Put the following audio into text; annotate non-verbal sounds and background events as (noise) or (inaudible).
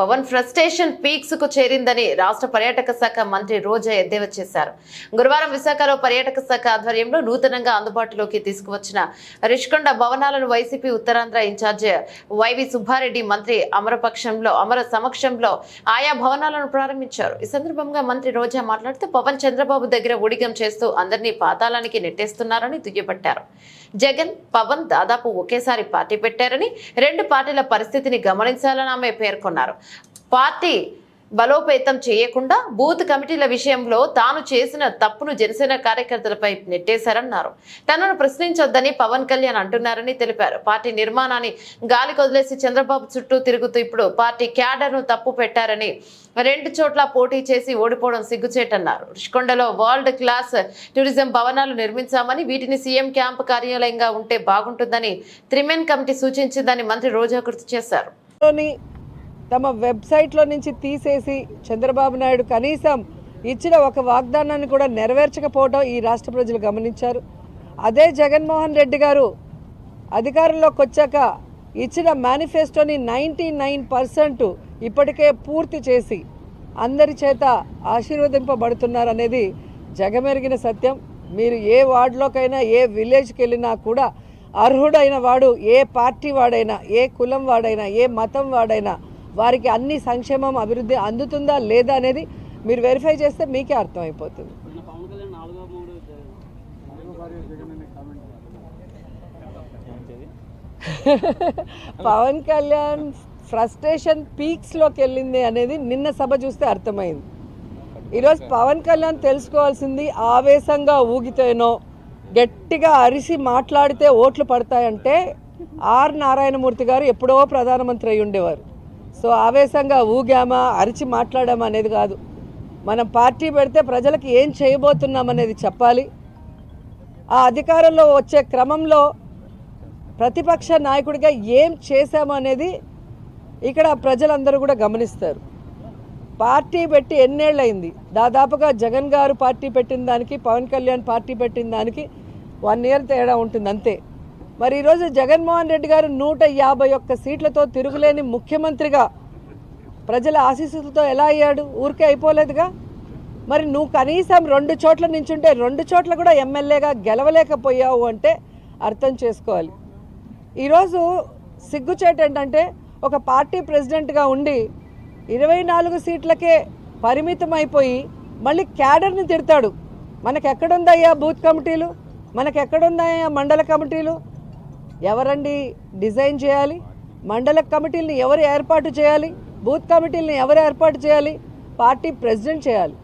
Pawan frustration పీక్స్కు చేరిందని రాష్ట్ర పర్యాటక శాఖ మంత్రి రోజా ఎద్దేవా చేశారు. గురువారం విశాఖలో పర్యాటక శాఖ ఆధ్వర్యంలో నూతనంగా అందుబాటులోకి తీసుకువచ్చిన రిష్కొండ భవనాలను YCP Uttarandhra in charge YV Subbareddy మంత్రి అమరపక్షంలో అమర సమక్షంలో ఆయా భవనాలను ప్రారంభించారు. ఈ సందర్భంగా మంత్రి రోజా మాట్లాడుతూ పవన్ చంద్రబాబు దగ్గర ఊడిగం చేస్తూ అందరినీ పాతాళానికి నెట్టేస్తున్నారని దుయ్యబట్టారు. జగన్ పవన్ దాదాపు ఒకేసారి పార్టీ పెట్టారని రెండు పార్టీల పరిస్థితిని గమనించాలని ఆమె పేర్కొన్నారు. పార్టీ బలోపేతం చేయకుండా బూత్ కమిటీల విషయంలో తాను చేసిన తప్పును జనసేన కార్యకర్తలపై నెట్టేశారన్నారు. తనను ప్రశ్నించొద్దని పవన్ కళ్యాణ్ అంటున్నారని తెలిపారు. పార్టీ నిర్మాణాన్ని గాలి కొదిలేసి చంద్రబాబు చుట్టూ తిరుగుతూ ఇప్పుడు పార్టీ క్యాడర్ను తప్పు పెట్టారని రెండు చోట్ల పోటీ చేసి ఓడిపోవడం సిగ్గుచేటన్నారు. రుషికొండలో వరల్డ్ క్లాస్ టూరిజం భవనాలు నిర్మించామని వీటిని సీఎం క్యాంప్ కార్యాలయంగా ఉంటే బాగుంటుందని త్రిమెన్ కమిటీ సూచించిందని మంత్రి రోజా గుర్తు చేశారు. తమ వెబ్సైట్లో నుంచి తీసేసి చంద్రబాబు నాయుడు కనీసం ఇచ్చిన ఒక వాగ్దానాన్ని కూడా నెరవేర్చకపోవడం ఈ రాష్ట్ర ప్రజలు గమనించారు. అదే జగన్మోహన్ రెడ్డి గారు అధికారంలోకి వచ్చాక ఇచ్చిన మేనిఫెస్టోని నైంటీ నైన్ పర్సెంట్ ఇప్పటికే పూర్తి చేసి అందరి చేత ఆశీర్వదింపబడుతున్నారనేది జగమెరిగిన సత్యం. మీరు ఏ వార్డులోకైనా ఏ విలేజ్కి వెళ్ళినా కూడా అర్హుడైన వాడు ఏ పార్టీ వాడైనా ఏ కులం వాడైనా ఏ మతం వాడైనా వారికి అన్ని సంక్షేమం అభివృద్ధి అందుతుందా లేదా అనేది మీరు వెరిఫై చేస్తే మీకే అర్థమైపోతుంది. పవన్ కళ్యాణ్ ఫ్రస్ట్రేషన్ (laughs) పీక్స్లోకి వెళ్ళింది అనేది నిన్న సభ చూస్తే అర్థమైంది. ఈరోజు పవన్ కళ్యాణ్ తెలుసుకోవాల్సింది ఆవేశంగా ఊగితేనో గట్టిగా అరిసి మాట్లాడితే ఓట్లు పడతాయంటే ఆర్ నారాయణమూర్తి గారు ఎప్పుడో ప్రధానమంత్రి అయి ఉండేవారు సో ఆవేశంగా ఊగామా అరిచి మాట్లాడామా అనేది కాదు. మనం పార్టీ పెడితే ప్రజలకు ఏం చేయబోతున్నాం అనేది చెప్పాలి. ఆ అధికారంలో వచ్చే క్రమంలో ప్రతిపక్ష నాయకుడిగా ఏం చేశాము అనేది ఇక్కడ ప్రజలందరూ కూడా గమనిస్తారు. పార్టీ పెట్టి ఎన్నేళ్ళయింది? దాదాపుగా జగన్ గారు పార్టీ పెట్టిన దానికి పవన్ కళ్యాణ్ పార్టీ పెట్టిన దానికి వన్ ఇయర్ తేడా ఉంటుంది అంతే మరి ఈరోజు జగన్మోహన్ రెడ్డి గారు నూట యాభై ఒక్క సీట్లతో తిరుగులేని ముఖ్యమంత్రిగా ప్రజల ఆశీస్సులతో ఎలా అయ్యాడు? ఊరికే అయిపోలేదుగా? మరి నువ్వు కనీసం రెండు చోట్ల నించుంటే రెండు చోట్ల కూడా ఎమ్మెల్యేగా గెలవలేకపోయావు అంటే అర్థం చేసుకోవాలి. ఈరోజు సిగ్గుచేట ఏంటంటే ఒక పార్టీ ప్రెసిడెంట్గా ఉండి ఇరవై నాలుగు సీట్లకే పరిమితం అయిపోయి మళ్ళీ క్యాడర్ని తిడతాడు. మనకెక్కడుందయ్యా బూత్ కమిటీలు? మనకెక్కడుందయ్యా మండల కమిటీలు? ఎవరండి డిజైన్ చేయాలి? మండల కమిటీలను ఎవరు ఏర్పాటు చేయాలి? బూత్ కమిటీలను ఎవరు ఏర్పాటు చేయాలి? పార్టీ ప్రెసిడెంట్ చేయాలి.